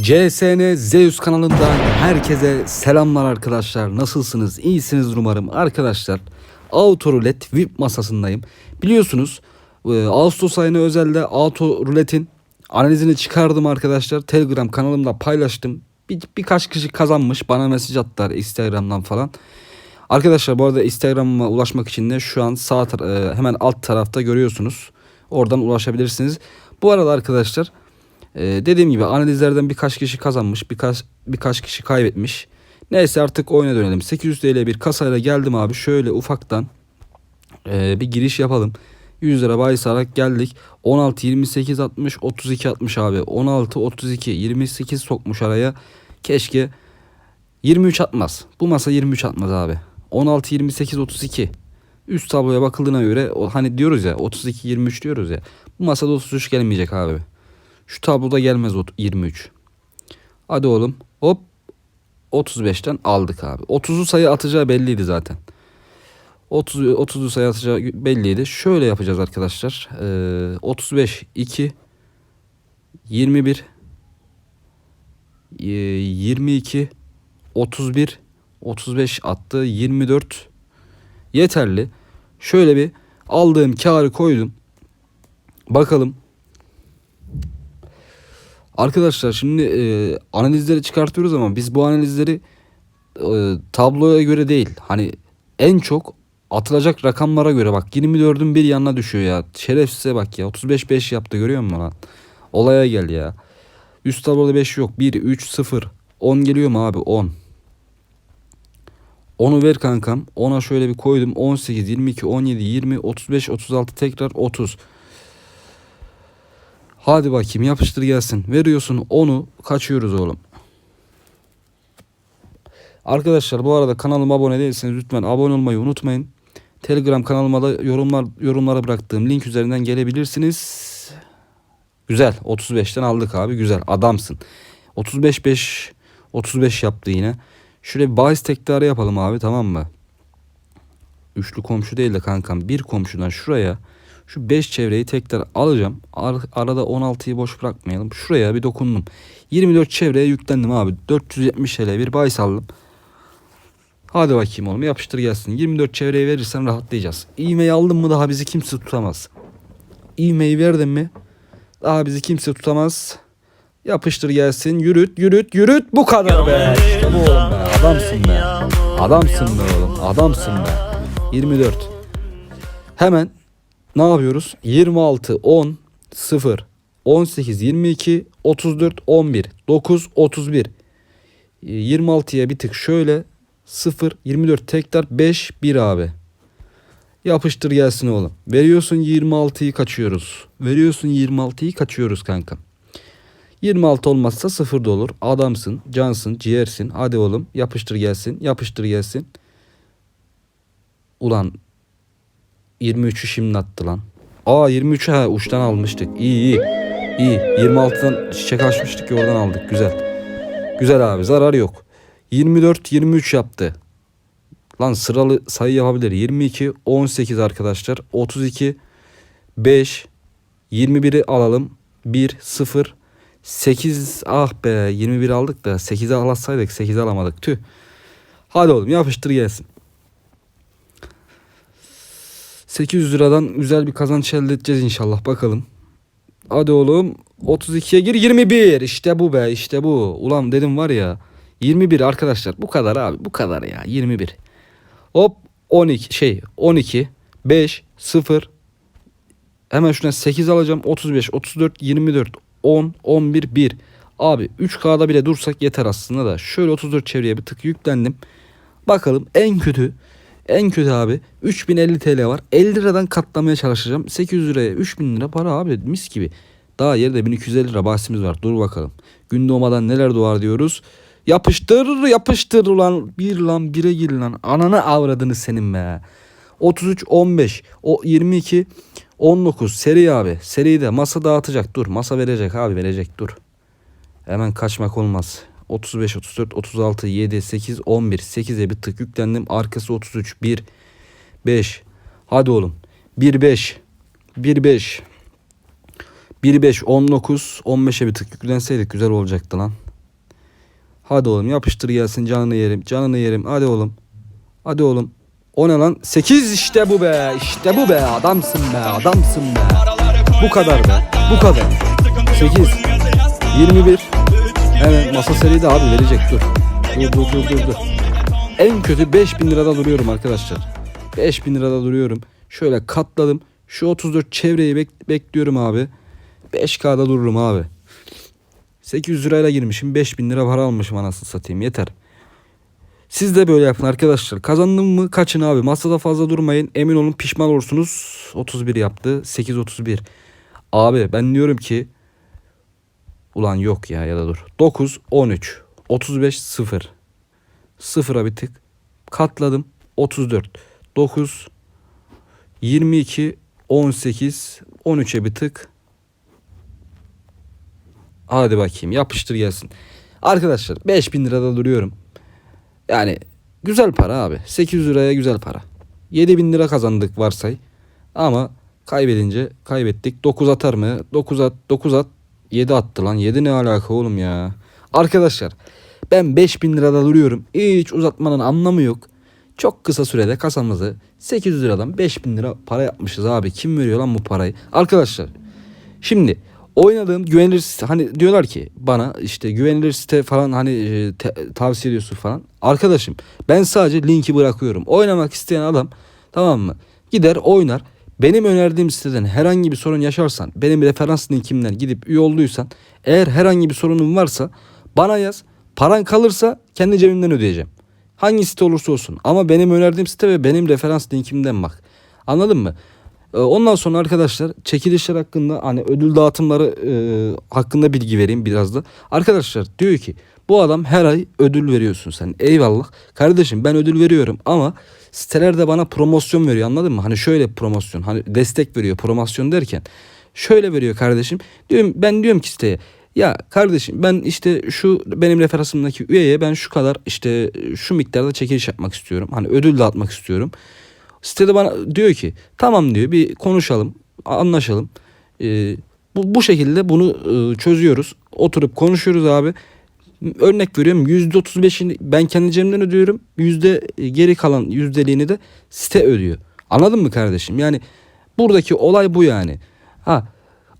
CSN Zeus kanalından herkese selamlar arkadaşlar. Nasılsınız? İyisiniz umarım. Arkadaşlar Auto Roulette VIP masasındayım. Biliyorsunuz e, Ağustos ayına özelde Auto Roulette'in analizini çıkardım arkadaşlar. Telegram kanalımda paylaştım. Bir, birkaç kişi kazanmış. Bana mesaj attılar Instagram'dan falan. Arkadaşlar bu arada Instagram'ıma ulaşmak için de şu an sağ e, hemen alt tarafta görüyorsunuz. Oradan ulaşabilirsiniz. Bu arada arkadaşlar e, dediğim gibi analizlerden birkaç kişi kazanmış, birkaç birkaç kişi kaybetmiş. Neyse artık oyuna dönelim. 800 TL bir kasayla geldim abi. Şöyle ufaktan e, bir giriş yapalım. 100 lira bahis alarak geldik. 16, 28, 60, 32, 60 abi. 16, 32, 28 sokmuş araya. Keşke 23 atmaz. Bu masa 23 atmaz abi. 16, 28, 32. Üst tabloya bakıldığına göre hani diyoruz ya 32, 23 diyoruz ya. Bu masada 33 gelmeyecek abi. Şu tabloda gelmez o 23. Hadi oğlum. Hop. 35'ten aldık abi. 30'u sayı atacağı belliydi zaten. 30 30'u sayı atacağı belliydi. Şöyle yapacağız arkadaşlar. Ee, 35 2 21 e, 22 31 35 attı 24 yeterli. Şöyle bir aldığım karı koydum. Bakalım. Arkadaşlar şimdi e, analizleri çıkartıyoruz ama biz bu analizleri e, tabloya göre değil. Hani en çok atılacak rakamlara göre bak 24'ün bir yanına düşüyor ya. Şerefsize bak ya 35 5 yaptı görüyor musun lan? Olaya gel ya. Üst tabloda 5 yok. 1 3 0 10 geliyor mu abi 10. Onu ver kankam. Ona şöyle bir koydum. 18, 22, 17, 20, 35, 36 tekrar 30. Hadi bakayım yapıştır gelsin. Veriyorsun onu kaçıyoruz oğlum. Arkadaşlar bu arada kanalıma abone değilseniz lütfen abone olmayı unutmayın. Telegram kanalıma da yorumlar yorumlara bıraktığım link üzerinden gelebilirsiniz. Güzel 35'ten aldık abi güzel adamsın. 35 5 35 yaptı yine. Şöyle bir bahis tekrarı yapalım abi tamam mı? Üçlü komşu değil de kankam bir komşudan şuraya şu 5 çevreyi tekrar alacağım. Ar- arada 16'yı boş bırakmayalım. Şuraya bir dokundum. 24 çevreye yüklendim abi. 470 TL bir bahis aldım. Hadi bakayım oğlum yapıştır gelsin. 24 çevreye verirsen rahatlayacağız. İğmeyi aldın mı daha bizi kimse tutamaz. İğmeyi verdin mi daha bizi kimse tutamaz. Yapıştır gelsin. Yürüt yürüt yürüt. Bu kadar be. İşte bu oğlum be. Adamsın be. Adamsın be oğlum. Adamsın be. 24. Hemen ne yapıyoruz? 26, 10, 0, 18, 22, 34, 11, 9, 31. 26'ya bir tık şöyle 0, 24 tekrar 5, 1 abi. Yapıştır gelsin oğlum. Veriyorsun 26'yı kaçıyoruz. Veriyorsun 26'yı kaçıyoruz kankam. 26 olmazsa 0 da olur. Adamsın, cansın, ciğersin. Hadi oğlum yapıştır gelsin. Yapıştır gelsin. Ulan 23'ü şimdi attı lan. Aa 23'ü ha uçtan almıştık. İyi iyi. İyi. 26'dan çiçek açmıştık ki oradan aldık. Güzel. Güzel abi zarar yok. 24 23 yaptı. Lan sıralı sayı yapabilir. 22 18 arkadaşlar. 32 5 21'i alalım. 1 0 8 ah be 21 aldık da 8'e alasaydık 8'e alamadık. Tüh. Hadi oğlum yapıştır gelsin. 800 liradan güzel bir kazanç elde edeceğiz inşallah bakalım. Hadi oğlum 32'ye gir 21 işte bu be işte bu. Ulan dedim var ya 21 arkadaşlar bu kadar abi bu kadar ya 21. Hop 12 şey 12 5 0 hemen şuna 8 alacağım 35 34 24 10 11 1 abi 3K'da bile dursak yeter aslında da şöyle 34 çevreye bir tık yüklendim. Bakalım en kötü en kötü abi 3050 TL var. 50 liradan katlamaya çalışacağım. 800 liraya 3000 lira para abi mis gibi. Daha yerde 1250 lira bahsimiz var. Dur bakalım. Gün doğmadan neler doğar diyoruz. Yapıştır yapıştır ulan. Bir lan bire gir lan. Ananı avradını senin be. 33 15 o 22 19 seri abi. Seri de masa dağıtacak. Dur masa verecek abi verecek dur. Hemen kaçmak olmaz. 35, 34, 36, 7, 8, 11. 8'e bir tık yüklendim. Arkası 33, 1, 5. Hadi oğlum. 1, 5. 1, 5. 1-5 19 15'e bir tık yüklenseydik güzel olacaktı lan. Hadi oğlum yapıştır gelsin canını yerim. Canını yerim. Hadi oğlum. Hadi oğlum. O ne lan? 8 işte bu be. İşte bu be. Adamsın be. Adamsın be. Bu kadar be. Bu kadar. 8 21 Evet masa seri de abi verecek dur. Dur dur dur dur dur. En kötü 5000 lirada duruyorum arkadaşlar. 5000 lirada duruyorum. Şöyle katladım. Şu 34 çevreyi bek- bekliyorum abi. 5K'da dururum abi. 800 lirayla girmişim. 5000 lira para almışım anasını satayım. Yeter. Siz de böyle yapın arkadaşlar. Kazandın mı kaçın abi. Masada fazla durmayın. Emin olun pişman olursunuz. 31 yaptı. 8.31. Abi ben diyorum ki Ulan yok ya ya da dur. 9, 13, 35, 0. Sıfıra bir tık. Katladım. 34, 9, 22, 18, 13'e bir tık. Hadi bakayım yapıştır gelsin. Arkadaşlar 5000 lirada duruyorum. Yani güzel para abi. 800 liraya güzel para. 7000 lira kazandık varsay. Ama kaybedince kaybettik. 9 atar mı? 9 at 9 at 7 attı lan. 7 ne alaka oğlum ya. Arkadaşlar ben 5000 lirada duruyorum. Hiç uzatmanın anlamı yok. Çok kısa sürede kasamızı 800 liradan 5000 lira para yapmışız abi. Kim veriyor lan bu parayı? Arkadaşlar şimdi oynadığım güvenilir site hani diyorlar ki bana işte güvenilir site falan hani e, te- tavsiye ediyorsun falan. Arkadaşım ben sadece linki bırakıyorum. Oynamak isteyen adam tamam mı? Gider oynar. Benim önerdiğim siteden herhangi bir sorun yaşarsan, benim referans linkimden gidip üye olduysan, eğer herhangi bir sorunun varsa bana yaz. Paran kalırsa kendi cebimden ödeyeceğim. Hangi site olursa olsun. Ama benim önerdiğim site ve benim referans linkimden bak. Anladın mı? Ee, Ondan sonra arkadaşlar çekilişler hakkında hani ödül dağıtımları e, hakkında bilgi vereyim biraz da. Arkadaşlar diyor ki bu adam her ay ödül veriyorsun sen. Eyvallah. Kardeşim ben ödül veriyorum ama siteler de bana promosyon veriyor anladın mı? Hani şöyle promosyon hani destek veriyor promosyon derken şöyle veriyor kardeşim. Diyorum ben diyorum ki siteye ya kardeşim ben işte şu benim referansımdaki üyeye ben şu kadar işte şu miktarda çekiliş yapmak istiyorum. Hani ödül dağıtmak istiyorum. Sitede bana diyor ki tamam diyor bir konuşalım anlaşalım. Ee, bu, bu şekilde bunu e, çözüyoruz. Oturup konuşuyoruz abi. Örnek veriyorum %35'ini ben kendi cebimden ödüyorum. Yüzde e, geri kalan yüzdeliğini de site ödüyor. Anladın mı kardeşim? Yani buradaki olay bu yani. Ha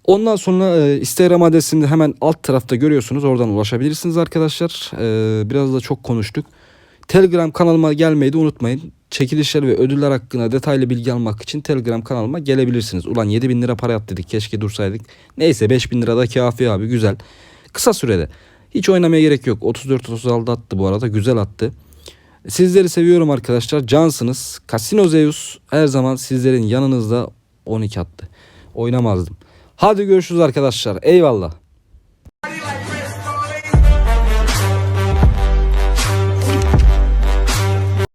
Ondan sonra e, Instagram adresini hemen alt tarafta görüyorsunuz. Oradan ulaşabilirsiniz arkadaşlar. E, biraz da çok konuştuk. Telegram kanalıma gelmeyi de unutmayın. Çekilişler ve ödüller hakkında detaylı bilgi almak için Telegram kanalıma gelebilirsiniz. Ulan 7000 lira para yap dedik keşke dursaydık. Neyse 5000 lira da kafi abi güzel. Kısa sürede. Hiç oynamaya gerek yok. 34-36 attı bu arada güzel attı. Sizleri seviyorum arkadaşlar. Cansınız. Casino Zeus her zaman sizlerin yanınızda 12 attı. Oynamazdım. Hadi görüşürüz arkadaşlar. Eyvallah.